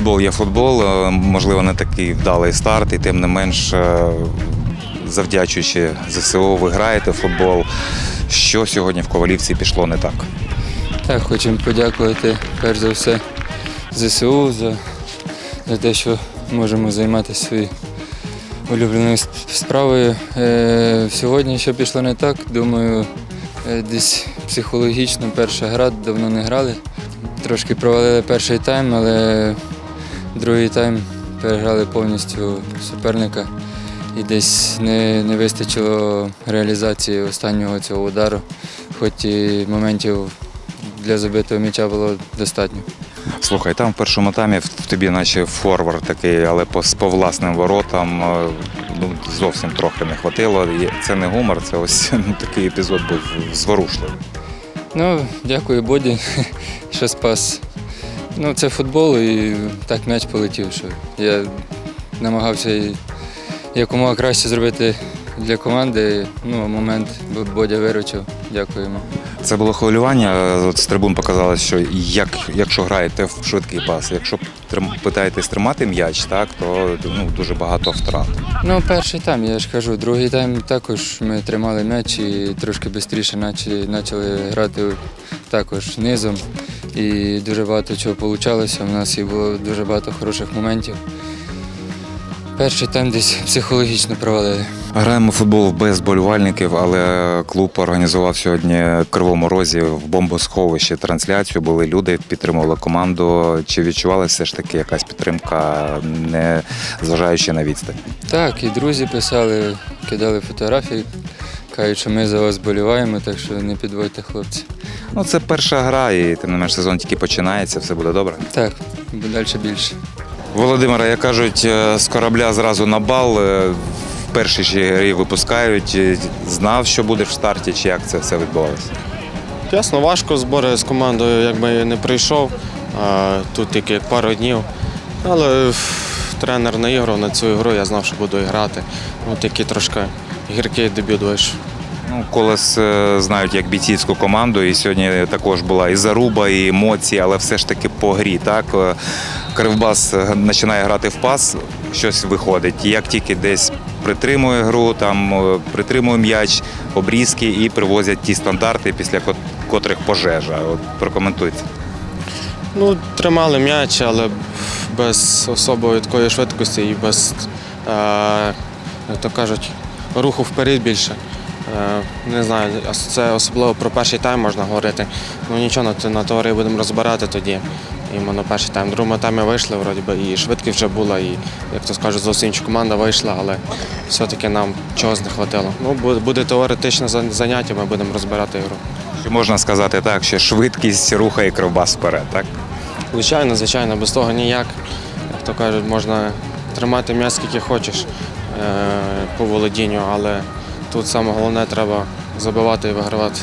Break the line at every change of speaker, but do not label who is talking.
Футбол є футбол, е, можливо, не такий вдалий старт, і тим не менш, е, завдячуючи ЗСУ, ви граєте в футбол. Що сьогодні в Ковалівці пішло не так?
Так, хочемо подякувати перш за все ЗСУ за, за те, що можемо займатися своєю улюбленою справою. Е, сьогодні що пішло не так, думаю, е, десь психологічно перша гра, давно не грали. Трошки провалили перший тайм, але другий тайм переграли повністю суперника. І десь не, не вистачило реалізації останнього цього удару, хоч і моментів для забитого м'яча було достатньо.
Слухай, там в першому таймі в тобі наче форвард такий, але по, по власним воротам е, ну, зовсім трохи не хватило. Це не гумор, це ось ну, такий епізод був зворушливий.
Ну, дякую Боді, що спас. Ну, це футбол і так м'яч полетів, що я намагався якомога краще зробити для команди. Ну, момент Бодя виручив. Дякуємо.
Це було хвилювання. От з трибун показалось, що як, якщо граєте в швидкий пас, якщо трим- питаєтесь тримати м'яч, так, то ну, дуже багато втрат.
Ну, перший тайм, я ж кажу, другий тайм також ми тримали м'яч і трошки швидше почали грати також низом. І дуже багато чого вийшло. У нас і було дуже багато хороших моментів. Перший тайм десь психологічно провалили.
Граємо в футбол без болівальників, але клуб організував сьогодні в Кривому Розі в бомбосховищі трансляцію. Були люди, підтримували команду. Чи відчували все ж таки якась підтримка, не зважаючи на відстань?
Так, і друзі писали, кидали фотографії, кажуть, що ми за вас боліваємо, так що не підводьте хлопці.
Ну, це перша гра, і тим не менш сезон тільки починається, все буде добре.
Так, далі більше.
Володимира, як кажуть, е, з корабля зразу на бал. е, В першій ж грі випускають. Е, Знав, що буде в старті, чи як це все відбувалося?
Ясно, важко збори з командою, якби я не прийшов. Тут тільки пару днів. Але тренер наіграв на цю ігру, я знав, що буду грати. Ну, такий трошки гіркий дебют вийшов.
Ну, Колес е, знають як бійцівську команду, і сьогодні також була і заруба, і емоції, але все ж таки по грі. Так? Е, Кривбас е, починає грати в пас, щось виходить. Як тільки десь притримує гру, там притримує м'яч, обрізки і привозять ті стандарти, після котрих пожежа. От прокоментуйте.
Ну, тримали м'яч, але без особої такої швидкості і без, е, то кажуть, руху вперед більше. Е, не знаю, це особливо про перший тайм можна говорити. Ну нічого, на, теорії будемо розбирати тоді. Іменно перший тайм. Другому таймі вийшли, вроді би, і швидкість вже була, і, як то скажуть, зовсім інша команда вийшла, але все-таки нам чогось не хватило. Ну, буде, теоретичне заняття, ми будемо розбирати ігру.
Чи можна сказати так, що швидкість рухає Кривбас вперед, так?
Звичайно, звичайно, без того ніяк. Як то кажуть, можна тримати м'яч скільки хочеш е, по володінню, але тут саме головне треба забивати і вигравати.